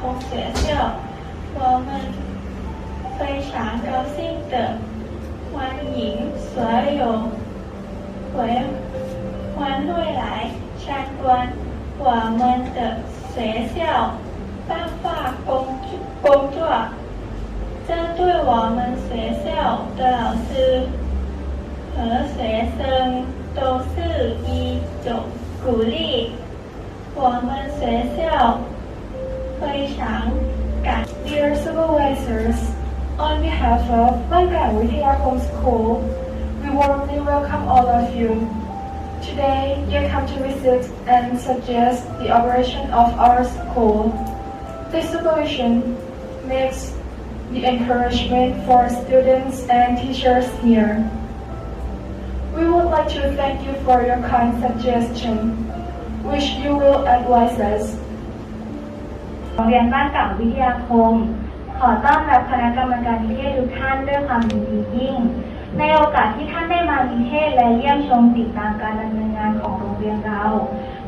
红学校，我们非常高兴的欢迎所有回欢会来参观我们的学校办法工工作。这对我们学校的老师和学生都是一种鼓励。我们学校 Dear Chang supervisors. On behalf of Mangan Home School, we warmly welcome all of you. Today, you come to visit and suggest the operation of our school. This solution makes the encouragement for students and teachers here. We would like to thank you for your kind suggestion, which you will advise us โรงเรียนบ้านเก่าวิทยาคม ขอต้อนรับคณะกรรมการนิเทศทุกท่านด้วยความยินดียิ่ง ในโอกาสที่ท่านได้มานิเทศและเยี่ยมชมติดตามการดำเนินงานของโรงเรียนเรา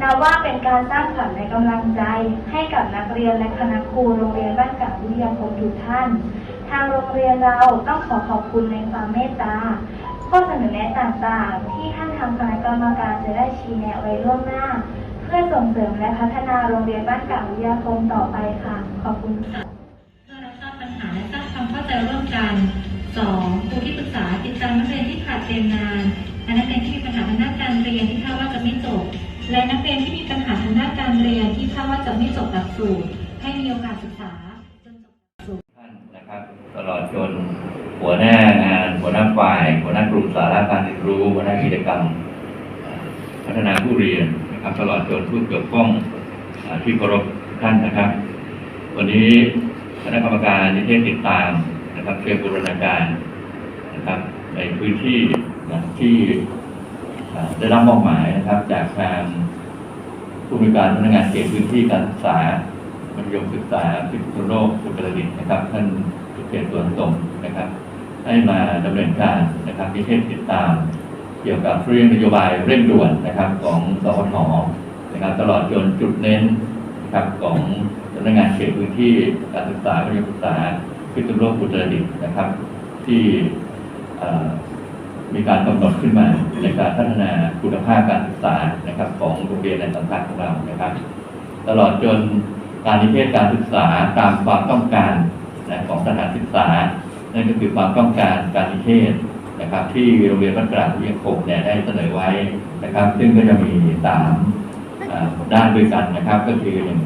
นับว่าเป็นการสร้างขวัญและกำลังใจ ให้กับนักเรียนและคณะครูโรงเรียนบ้านเก่าวิทยาคมทุกท่าน ทางโรงเรียนเราต้องขอขอบคุณในความเมตตาข้อเสนอแนะต่างๆ ที่ท่านทางคณะกรรมการจะได้ชี้แนะไว้ล่วงหน้า เพื่อส่งเสริมและพัฒนาโรงเรียนบ้านเก่าวิทยาคมต่อไปค่ะ ขอบคุณค่ะเพื่อรับทราบปัญหาและสร้างความเข้าใจร่วมกัน 2. ครูที่ปรึกษาติดตามนักเรียนที่ขาดเรียนงานและนักเรียนที่มีปัญหาทางด้านการเรียนที่คาดว่าจะไม่จบ และนักเรียนที่มีปัญหาทางด้านการเรียนที่คาดว่าจะไม่จบหลักสูตร ให้มีโอกาสศึกษาจนจบหลักสูตรท่านนะครับตลอดจนหัวหน้างาน หัวหน้าฝ่าย หัวหน้ากลุ่มสาระการเรียนรู้หัวหน้ากิจกรรมเอ่อพัฒนาผู้เรียน นะครับตลอดจนผู้เกี่ยวข้องอ่อที่เคารพท่านนะครับ วันนี้คณะกรรมการนิเทศติดตามนะครับเพื่อบูรณาการนะครับในพื้นที่นะที่ได้รับมอบหมายนะครับ จากทางผู้มีการพนักงานเขตพื้นที่การศึกษามัธยมศึกษาพิษณุโลกอุตรดิตถ์นะครับ ท่านเขตสวนสมนะครับ ให้มาดำเนินการนะครับนิเทศติดตาม กี่ยวกับเรื่องนโยบายเร่งด่วนนะครับของสวทนะครับตลอดจนจุดเน้นนะครับของสำนักงานเขตพื้นที่การศึกษามัธยศึกษาพิษณุโลกอุตรดิตถ์นะครับ ที่มีการกำหนดขึ้นมาในการพัฒนาคุณภาพการศึกษานะครับของโรงเรียนในสังกัดของเรานะครับ ตลอดจนการนิเทศการศึกษาตามความต้องการนะของสถานศึกษานั่นก็คือความต้องการการนิเทศ นะครับ ที่โรงเรียนบ้านกลางวิทยาคมเนี่ยได้เสนอไว้นะครับ ซึ่งก็จะมีสามด้านด้วยกันนะครับ ก็คือหนึ่ง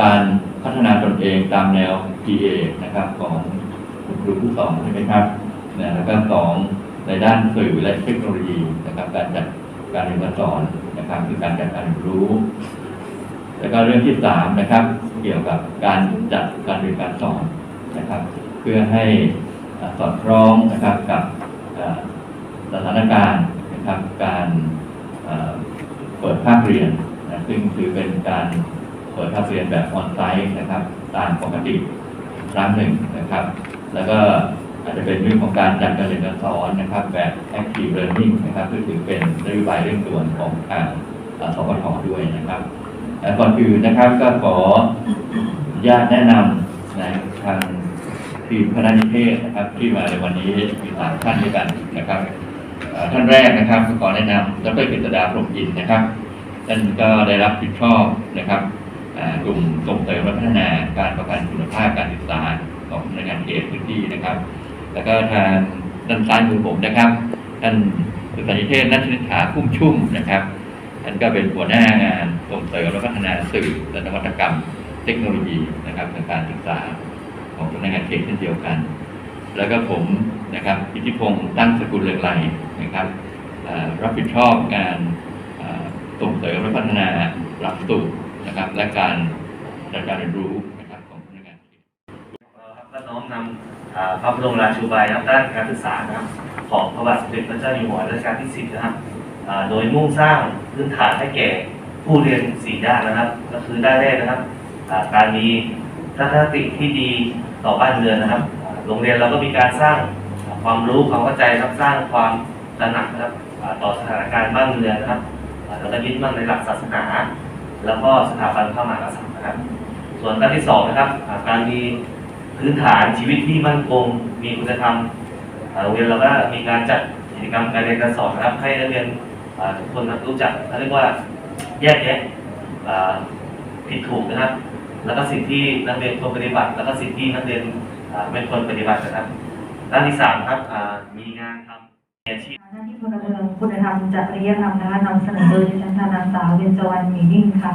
การพัฒนาตนเองตามแนว PA นะครับ ของคุณครูผู้สอนใช่ไหมครับแล้วก็สองในด้านสื่อและเทคโนโลยีนะครับ การจัดการเรียนการสอนนะครับ คือการจัดการเรียนรู้ แล้วก็เรื่องที่สามนะครับ เกี่ยวกับการจัดการเรียนการสอนนะครับ เพื่อให้ สอดคล้องนะครับกับสถานการณ์นะครับการเปิดภาคเรียนนะซึ่งถือเป็นการเปิดภาคเรียนแบบออนไซต์นะครับตามปกติครั้งหนึ่งนะครับ แล้วก็อาจจะเป็นเรื่องของการจัดการเรียนการสอนนะครับแบบ active learning นะครับซึ่งถือเป็นนโยบายเรื่องด่วนของทางสพทด้วยนะครับแต่ก่อนอื่นนะครับก็ขออนุญาตแนะนำนะทาง ทีมคณะนิเทศนะครับ ที่มาในวันนี้มีสามท่านด้วยกันนะครับท่านแรกนะครับขอแนะนำดรกฤษดาพรหมอินนะครับท่านก็ได้รับผิดชอบนะครับกลุ่มส่งเสริมและพัฒนาการประกันคุณภาพการศึกษาของพนักงานเขตพื้นที่นะครับ แล้วก็ทางด้านซ้ายมือผมนะครับท่านศึกษานิเทศนัทนิษฐาพุ่มชุ่มนะครับท่านก็เป็นหัวหน้างานส่งเสริมและพัฒนาสื่อและนวัตกรรมเทคโนโลยีนะครับทางการศึกษา ของสำนักงานเขตเช่นเดียวกัน แล้วก็ผมนะครับอิทธิพงศ์ตั้งสกุลเลืองไลนะครับรับผิดชอบงานส่งเสริมและพัฒนาหลักสูตรนะครับ และการจัดการเรียนรู้นะครับของสำนักงานเขตครับก็น้อมนำอ่าพระบรมราชูบายนะครับด้านการศึกษานะครับของพระบาทสมเด็จพระเจ้าอยู่หัวรัชกาลที่10นะครับโดยมุ่งสร้างพื้นฐานให้แก่ผู้เรียน4ด้านนะครับ ก็คือด้านแรกนะครับการมีทัศนคติที่ดี ต่อบ้านเรือนนะครับ โรงเรียนเราก็มีการสร้างความรู้ความเข้าใจครับสร้างความตระหนักนะครับต่อสถานการณ์บ้านเรือนนะครับแล้วก็ยึดมั่นในหลักศาสนา แล้วก็สถาบันพระมหากษัตริย์นะครับ ส่วนด้านที่สองนะครับการมีพื้นฐานชีวิตที่มั่นคงมีคุณธรรมโรงเรียนเราก็มีการจัดกิจกรรมการเรียนการสอนนะครับ ให้นักเรียนทุกคนรู้จักเขาเรียกว่าแยกแยะผิดถูกนะครับ แล้วก็สิ่งที่นักเรียนควรปฏิบัติ แล้วก็สิ่งที่นักเรียนไม่ควรปฏิบัตินะครับด้านที่สามครับมีงานทำอาชีพหน้าที่พลเมืองคุณธรรมจริยธรรมนะคะนำเสนอโดยดิฉันทนางสาวเบญจวรรณมีนิ่งค่ะ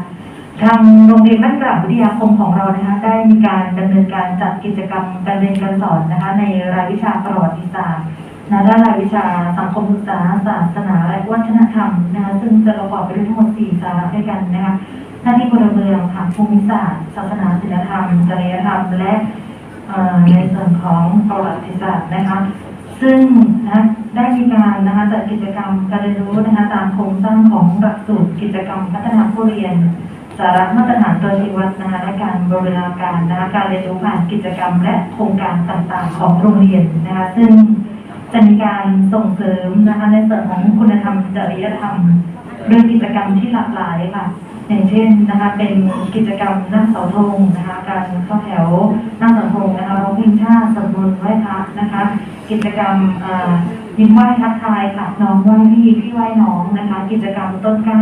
ทางโรงเรียนบ้านกลางวิทยาคมของเรานะคะได้มีการดำเนินการจัดกิจกรรมการเรียนการสอนนะคะในรายวิชาประวัติศาสตร์นะด้านรายวิชาสังคมศึกษาศาสนาและวัฒนธรรมนะคะซึ่งจะประกอบไปด้วยทั้งหมด4สาระด้วยกันนะคะ หน้าที่พลเมืองค่ะภูมิศาสตร์ศาสนาศิลธรรมจริยธรรม และในส่วนของประวัติศาสตร์นะคะ ซึ่งนะได้มีการนะคะจัดกิจกรรมการเรียนรู้นะคะตามโครงสร้างของหลักสูตรกิจกรรมพัฒนาผู้เรียนสาระมาตรฐานตัวชี้วัดนะคะและการบริหารการนะคะการเรียนรู้ผ่านกิจกรรม และโครงการต่างๆ ของโรงเรียนนะคะซึ่งจะมีการส่งเสริมนะคะในส่วนของคุณธรรมจริยธรรมด้วยกิจกรรมที่หลากหลายค่ะ อย่างเช่นนะคะเป็นกิจกรรมนั่งเสาธงนะคะการเข้าแถวนั่งเสาธงนะคะร้องเพลงชาติสวดมนต์ไหว้พระนะคะ กิจกรรมอ่อยิ้มไหว้ทักทายค่ะน้องไหว้พี่พี่ไหว้น้องนะคะ กิจกรรมต้นกล้า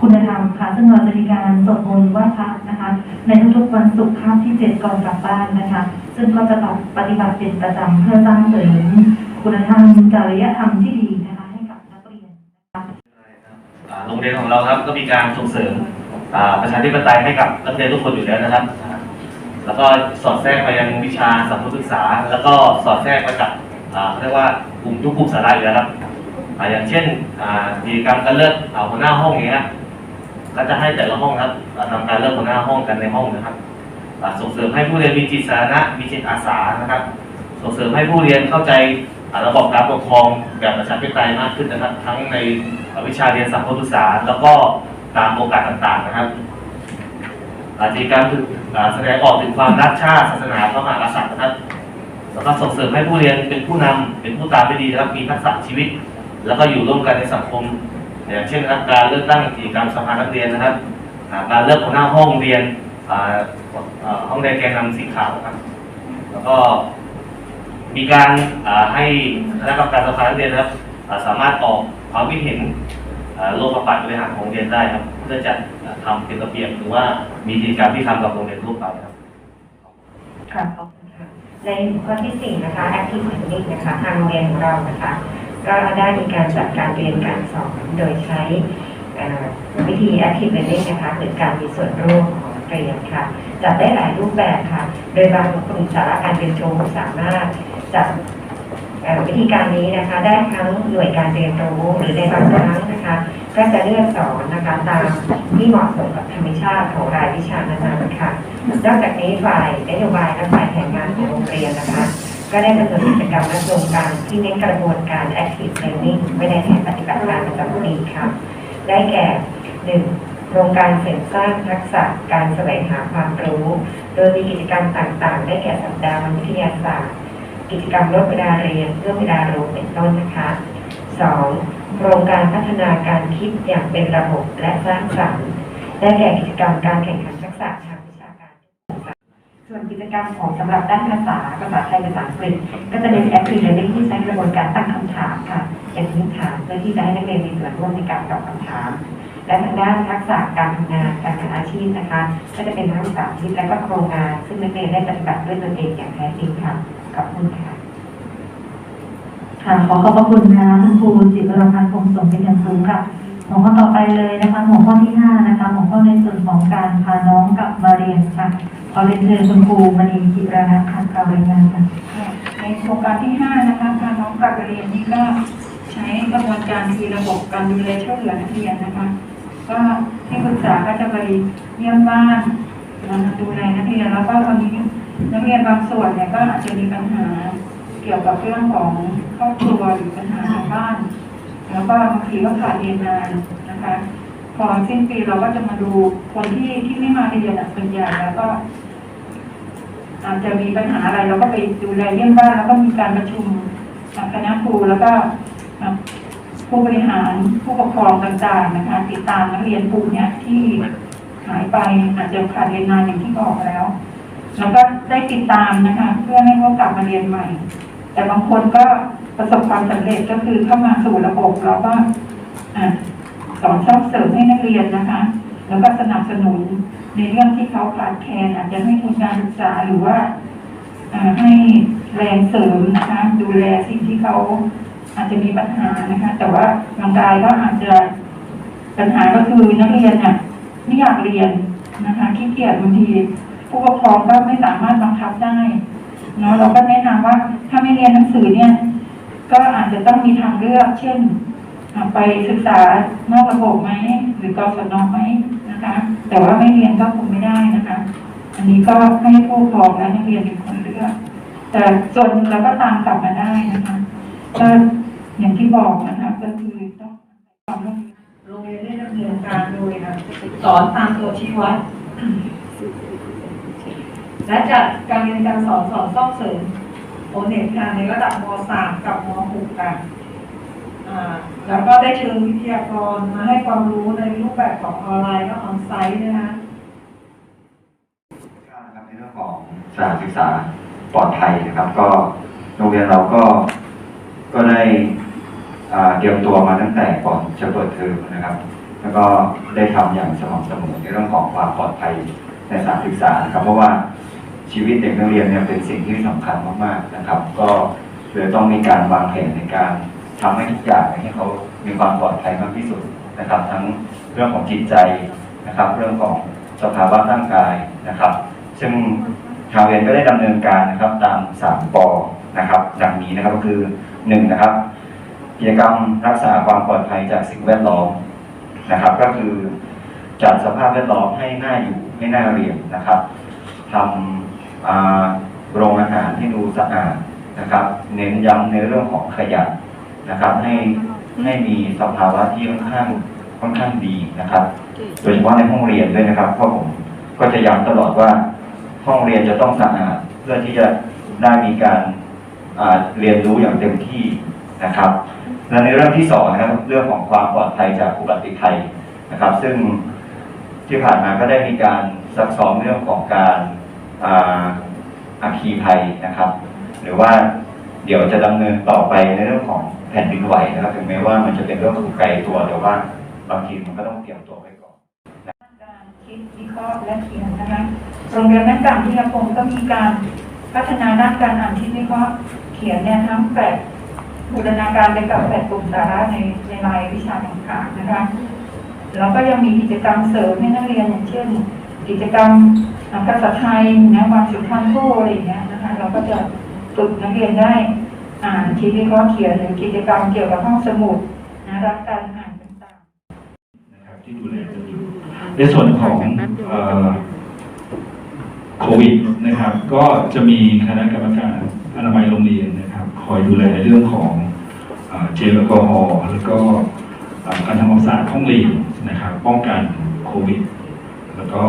คุณธรรมค่ะซึ่งเราจะมีการสวดมนต์ไหว้พระนะคะ ในทุกๆวันศุกร์ค่ำที่เจ็ดก่อนกลับบ้านนะคะ ซึ่งก็จะต้องปฏิบัติเป็นประจำเพื่อสร้างเสริมคุณธรรมจริยธรรมที่ดีนะคะให้กับนักเรียนนะคะ อ่า โรงเรียนของเราครับก็มีการส่งเสริมประชาธิปไตยให้กับนักเรียนทุกคนอยู่แล้วนะครับ แล้วก็สอดแทรกไปยังวิชาสังคมศึกษา แล้วก็สอดแทรกไปกับอ่าเขาเรียกว่ากลุ่มทุกกลุ่มสาระอยู่แล้วครับอย่างเช่นอ่ากิจกรรมการเลือกอ่าหัวหน้าห้องอย่างเงี้ยก็จะให้แต่ละห้องครับอ่าทำการเลือกหัวหน้าห้องกันในห้องนะครับส่งเสริมให้ผู้เรียนมีจิตสาธารณะมีจิตอาสานะครับ ส่งเสริมให้ผู้เรียนเข้าใจ ระบบการปกครองแบบประชาธิปไตยมากขึ้นนะครับ ทั้งในวิชาเรียนสังคมศึกษา แล้วก็ตามโอกาสต่างๆนะครับอากิจกรรมคืออ่าแสดงออกถึงความรักชาติศาสนาพระมหากษัตริย์นะครับแล้วก็ส่งเสริมให้ผู้เรียนเป็นผู้นำเป็นผู้ตามไปดีนะครับมีทักษะชีวิต แล้วก็อยู่ร่วมกันในสังคมอย่างเช่นนะครับการเลือกตั้งกิจกรรมสภานักเรียนนะครับการเลือกหัวหน้าห้องเรียนห้องเรียนแกนนำสีขาวนะครับ แล้วก็ มีการให้คณะกรรมการสภานักเรียนนะครับสามารถออกความคิดเห็นโลกปัดบริหารของโรงเรียนได้ครับเพื่อจะทำเป็นระเบียบหรือว่ามีกิจกรรมที่ทำกับโรงเรียนทั่วไปครับค่ะขอบคุณค่ะในข้อที่สี่นะคะ active learning นะคะทางโรงเรียนของเรานะคะ ก็ได้มีการจัดการเรียนการสอนโดยใช้วิธี active learning นะคะหรือการมีส่วนร่วมของเรียนค่ะจัดได้หลายรูปแบบค่ะ โดยบางกลุ่มสาระการเรียนรู้สามารถ จัดวิธีการนี้นะคะ ได้ทั้งหน่วยการเรียนรู้หรือในบางครั้งนะคะ ก็จะเลือกสอนนะคะตามที่เหมาะสมกับธรรมชาติของรายวิชานั้นๆค่ะนอกจากนี้ฝ่ายนโยบายและฝ่ายแผนงานของโรงเรียนนะคะ ก็ได้ดำเนินกิจกรรมและโครงการที่เน้นกระบวนการ active learning ไว้ในแผนปฏิบัติการประจำปีค่ะ ได้แก่หนึ่งโครงการเสริมสร้างทักษะการแสวงหาความรู้ โดยมีกิจกรรมต่างๆ ได้แก่สัปดาห์วิทยาศาสตร์ กิจกรรมลดเวลาเรียนเพื่อเวลารู้เป็นต้นนะคะสองโครงการพัฒนาการคิดอย่างเป็นระบบและสร้างสรรค์ได้แก่กิจกรรมการแข่งขันทักษะทางวิชาการ ส่วนกิจกรรมของสำหรับด้านภาษาภาษาไทยภาษาอังกฤษก็จะเป็น active learning ที่ใช้กระบวนการตั้งคำถามค่ะอย่างนี้ถามเพื่อที่จะให้นักเรียนมีส่วนร่วมในการตอบคำถาม และทางด้านทักษะการทำงานการงานอาชีพนะคะ ก็จะเป็นทั้งสาธิตและก็โครงงาน ซึ่งนักเรียนได้ปฏิบัติด้วยตนเองอย่างแท้จริงค่ะ ขอบคุณค่ะค่ะขอขอบพระคุณนะคะท่านครูจิตรพันธ์คงสมเป็นอย่างสูงค่ะหัวข้อต่อไปเลยนะคะหัวข้อที่ห้านะคะหัวข้อในส่วนของการพาน้องกลับมาเรียนค่ะขอเรียนเชิญคุณครูมณีจิรนันท์ค่ะกล่าวรายงานค่ะในโครงการที่5นะคะพาน้องกลับไปเรียนนี่ก็ใช้กระบวนการคือระบบการดูแลช่วยเหลือนักเรียนนะคะก็ที่ปรึกษาก็จะไปเยี่ยมบ้านดูแลนักเรียนแล้วก็วันนี้ นักเรียนบางส่วนเนี่ยก็อาจจะมีปัญหาเกี่ยวกับเรื่องของครอบครัวหรือปัญหาทางบ้าน แล้วก็บางทีก็ขาดเรียนนานนะคะ พอสิ้นปีเราก็จะมาดูคนที่ที่ไม่มาเรียนอะส่วนใหญ่แล้วก็ อาจจะมีปัญหาอะไรเราก็ไปดูแลเยี่ยมบ้านแล้วก็มีการประชุมกับคณะครูแล้วก็ผู้บริหารผู้ปกครองต่างๆนะคะ ติดตามนักเรียนกลุ่มเนี้ยที่หายไปอาจจะขาดเรียนนานอย่างที่บอกแล้ว แล้วก็ได้ติดตามนะคะ เพื่อให้เขากลับมาเรียนใหม่ แต่บางคนก็ประสบความสำเร็จก็คือเข้ามาสู่ระบบเราก็อะสอนช่องเสริมให้นักเรียนนะคะ แล้วก็สนับสนุนในเรื่องที่เขาขาดแคลนอาจจะให้ทุนการศึกษาหรือว่าอ่าให้แรงเสริมนะคะดูแลสิ่งที่เขาอาจจะมีปัญหานะคะ แต่ว่าบางรายก็อาจจะปัญหาก็คือนักเรียนเนี่ยไม่อยากเรียนนะคะขี้เกียจบางที ผู้ปกครองก็ไม่สามารถบังคับได้เนาะเราก็แนะนำว่าถ้าไม่เรียนหนังสือเนี่ย ก็อาจจะต้องมีทางเลือก เช่นไปศึกษานอกระบบไหมหรือกศนไหมนะคะ แต่ว่าไม่เรียนก็คงไม่ได้นะคะ อันนี้ก็ให้ผู้ปกครองและนักเรียนเป็นคนเลือก แต่ส่วนเราก็ตามกลับมาได้นะคะก็อย่างที่บอกนะคะ ก็คือต้องความร่วมมือโรงเรียนได้ดำเนินการโดยสอนตามตัวชี้วัด และจัดการเรียนการสอนสอนซ่อมเสริมโอเน็ตค่ะในระดับม .3 กับม .6 กันอ่าแล้วก็ได้เชิญวิทยากรมาให้ความรู้ในรูปแบบของออนไลน์และออนไซต์นะคะนะครับในเรื่องของสถานศึกษาปลอดภัยนะครับ ก็โรงเรียนเราก็ก็ได้อ่าเตรียมตัวมาตั้งแต่ก่อนจะเปิดเทอมนะครับ แล้วก็ได้ทำอย่างสม่ำเสมอในเรื่องของความปลอดภัยในสถานศึกษาครับเพราะว่า ชีวิตเด็กนักเรียนเนี่ยเป็นสิ่งที่สำคัญมากๆนะครับ ก็เลยต้องมีการวางแผนในการทำให้ทุกอย่างให้เขามีความปลอดภัยมากที่สุดนะครับ ทั้งเรื่องของจิตใจนะครับ เรื่องของสภาวะร่างกายนะครับ ซึ่งทางเรียนก็ได้ดำเนินการนะครับตามสามปอนะครับดังนี้นะครับก็คือหนึ่งนะครับกิจกรรมรักษาความปลอดภัยจากสิ่งแวดล้อมนะครับ ก็คือจัดสภาพแวดล้อมให้น่าอยู่ให้น่าเรียนนะครับทำอ่า โรงอาหารที่ดูสะอาดนะครับ เน้นย้ำในเรื่องของขยะนะครับ ให้ให้มีสภาวะที่ค่อนข้างค่อนข้างดีนะครับ โดยเฉพาะในห้องเรียนด้วยนะครับเพราะผมก็จะย้ำตลอดว่า ห้องเรียนจะต้องสะอาดเพื่อที่จะได้มีการเรียนรู้อย่างเต็มที่นะครับ และในเรื่องที่สองนะครับเรื่องของความปลอดภัยจากอุบัติภัยนะครับ ซึ่งที่ผ่านมาก็ได้มีการซักซ้อมเรื่องของการ อาคีภัยนะครับ หรือว่าเดี๋ยวจะดำเนินต่อไปในเรื่องของแผ่นดินไหวนะครับถึงแม้ว่ามันจะเป็นเรื่องของไกลตัวแต่ว่าบางทีมันก็ต้องเตรียมตัวไว้ก่อนการคิดวิเคราะห์และเขียนนะคะโรงเรียนแม่กางที่ยาคงก็มีการพัฒนาด้านการอ่านคิดวิเคราะห์เขียนเนี่ยทั้งแปดบูรณาการไปกับแปดกลุ่มสาระในในรายวิชาต่างๆนะคะแล้วก็ยังมีกิจกรรมเสริมให้นักเรียนอย่างเช่น กิจกรรม ภาษาไทยนะวันสุนทรภู่อะไรอย่างเงี้ยนะคะเราก็จะฝึกนักเรียนได้อ่านคิดวิเคราะห์เขียนหรือกิจกรรมเกี่ยวกับห้องสมุดนะรักการอ่านต่างๆนะครับที่ดูแลกันอยู่ในส่วนของโควิดนะครับ ก็จะมีคณะกรรมการอนามัยโรงเรียนนะครับ คอยดูแลเรื่องของเจลแอลกอฮอล์แล้วก็การทำความสะอาดห้องเรียนนะครับ ป้องกันโควิด แล้วก็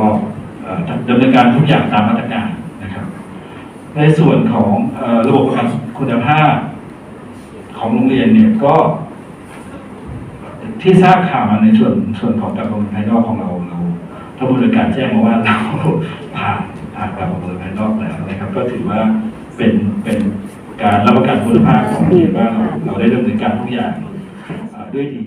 ดำเนินการทุกอย่างตามมาตรการนะครับ ในส่วนของอระบบประกันคุณภาพของโรงเรียนเนี่ยก็ ที่ทราบข่าวมาในส่วนส่วนของการประเมินภายนอกของเราเราท่านผู้บริการแจ้งมาว่าเราผ่านผ่านการประเมินภายนอกแล้วนะครับ ก็ถือว่าเป็นเป็นการรับประกันคุณภาพของโรงเรียนว่าเราเราได้ดำเนินการทุกอย่างด้วยดี